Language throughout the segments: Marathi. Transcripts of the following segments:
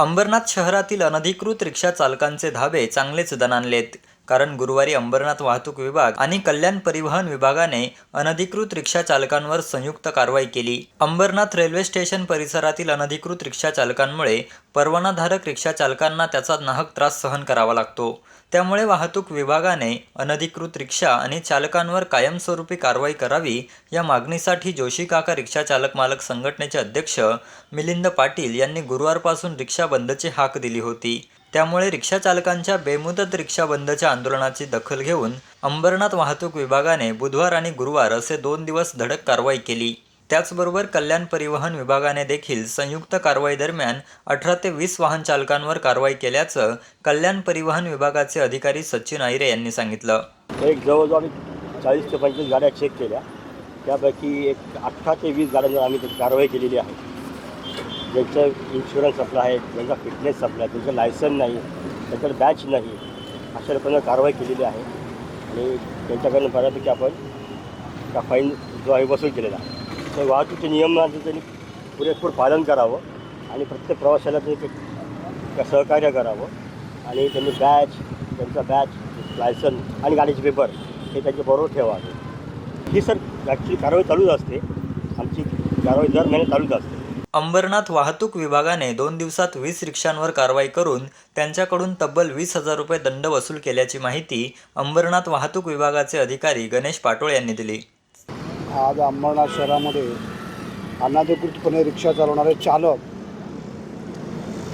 अंबरनाथ शहरातील अनधिकृत रिक्षा चालकांचे धाबे चांगलेच दणाणलेत. कारण गुरुवारी अंबरनाथ वाहतूक विभाग आणि कल्याण परिवहन विभागाने अनधिकृत रिक्षा चालकांवर संयुक्त कारवाई केली. अंबरनाथ रेल्वे स्टेशन परिसरातील अनधिकृत रिक्षा चालकांमुळे परवानाधारक रिक्षा चालकांना त्याचा नाहक त्रास सहन करावा लागतो. त्यामुळे वाहतूक विभागाने अनधिकृत रिक्षा आणि चालकांवर कायमस्वरूपी कारवाई करावी या मागणीसाठी जोशी काका रिक्षा चालक मालक संघटनेचे अध्यक्ष मिलिंद पाटील यांनी गुरुवारपासून रिक्षा बंदची हाक दिली होती. त्यामुळे रिक्षाचालकांच्या बेमुदत रिक्षा बंदच्या आंदोलनाची दखल घेऊन अंबरनाथ वाहतूक विभागाने बुधवार आणि गुरुवार असे दोन दिवस धडक कारवाई केली. त्याचबरोबर कल्याण परिवहन विभागाने देखील संयुक्त कारवाई दरम्यान अठरा ते वीस वाहन चालकांवर कारवाई केल्याचं कल्याण परिवहन विभागाचे अधिकारी सचिन आयरे यांनी सांगितलं. एक जवळजवळ आम्ही चाळीस ते पंचवीस गाड्या चेक केल्या. त्यापैकी एक अठरा ते वीस गाड्यांवर आम्ही कारवाई केलेली आहे. ज्यांचा इन्शुरन्स आपला आहे ज्यांचा फिटनेस संपला आहे त्यांचं लायसन नाही त्यांच्याकडे बॅच नाही अशा लोकांना कारवाई केलेली आहे. आणि त्यांच्याकडनं बऱ्यापैकी आपण त्या फाईन जो आहे वसूल केलेला आहे. तर वाहतूकचे नियमांचं त्यांनी पुरेपूर पालन करावं आणि प्रत्येक प्रवाशाला ते सहकार्य करावं. आणि त्यांनी बॅच त्यांचा बॅच लायसन आणि गाडीचे पेपर हे त्यांच्याबरोबर ठेवावे. ही सर ॲक्च्युली कारवाई चालूच असते. आमची कारवाई दर महिन्यात चालूच असते. अंबरनाथ वाहतूक विभागाने दोन दिवसात वीस रिक्षांवर कारवाई करून त्यांच्याकडून तब्बल वीस हजार रुपये दंड वसूल केल्याची माहिती अंबरनाथ वाहतूक विभागाचे अधिकारी गणेश पाटोळ यांनी दिली. आज अंबरनाथ शहरामध्ये अनाधिकृतपणे रिक्षा चालवणारे चालक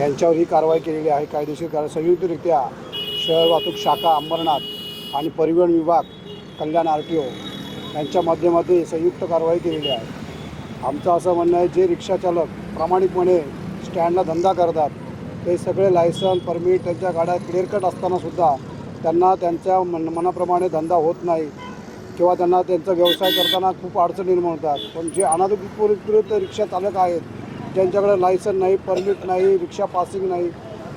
यांच्यावर ही कारवाई केलेली आहे. कायदेशीर कारण संयुक्तरित्या शहर वाहतूक शाखा अंबरनाथ आणि परिवहन विभाग कल्याण आर टी ओ यांच्या माध्यमातून संयुक्त कारवाई केलेली आहे. आमचं असं म्हणणं आहे जे रिक्षाचालक प्रामाणिकपणे स्टँडला धंदा करतात ते सगळे लायसन परमिट त्यांच्या गाड्या क्लिअरकट असतानासुद्धा त्यांना त्यांच्या मन मनाप्रमाणे धंदा होत नाही किंवा त्यांना त्यांचा व्यवसाय करताना खूप अडचण निर्माण होतात. पण जे अनधिकृत रिक्षा चालक आहेत ज्यांच्याकडे लायसन नाही परमिट नाही रिक्षा पासिंग नाही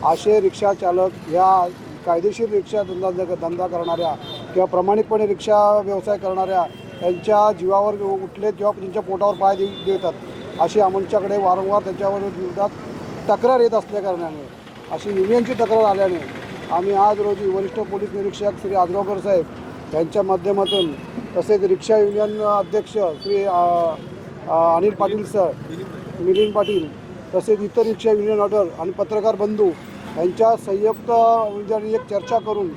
असे रिक्षा चालक ह्या कायदेशीर रिक्षा धंदा धंदा करणाऱ्या किंवा प्रामाणिकपणे रिक्षा व्यवसाय करणाऱ्या त्यांच्या जीवावर उठले किंवा त्यांच्या पोटावर पाय देऊ देतात. अशी आमच्याकडे वारंवार त्यांच्यावर विरोधात तक्रार येत असल्याकारणाने अशी युनियनची तक्रार आल्याने आम्ही आज रोजी वरिष्ठ पोलीस निरीक्षक श्री आजगावकर साहेब यांच्या माध्यमातून तसेच रिक्षा युनियन अध्यक्ष श्री अनिल पाटील सर मिलिंद पाटील तसेच इतर रिक्षा युनियन ऑर्डर आणि पत्रकार बंधू यांच्या संयुक्त म्हणजे विचाराने एक चर्चा करून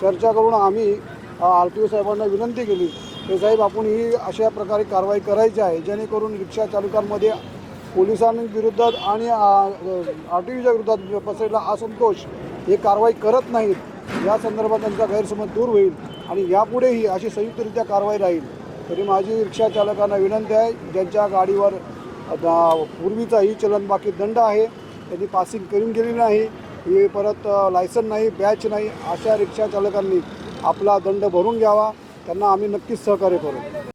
चर्चा करून आम्ही आर टी ओ साहेबांना विनंती केली हे साहेब आपण ही अशा प्रकारे कारवाई करायची आहे जेणेकरून रिक्षा चालकांमध्ये पोलिसांविरुद्ध आणि आर टी ओच्या विरोधात पसरलेला असंतोष हे कारवाई करत नाहीत. या संदर्भात त्यांचा गैरसमज दूर होईल आणि यापुढेही अशी संयुक्तरित्या कारवाई राहील. तरी माझी रिक्षा चालकांना विनंती आहे ज्यांच्या गाडीवर आता पूर्वीचा ही चलन बाकी दंड आहे त्यांनी पासिंग करून गेली नाही हे परत लायसन नाही बॅच नाही अशा रिक्षा चालकांनी आपला दंड भरून घ्यावा. त्यांना आम्ही नक्कीच सहकार्य करू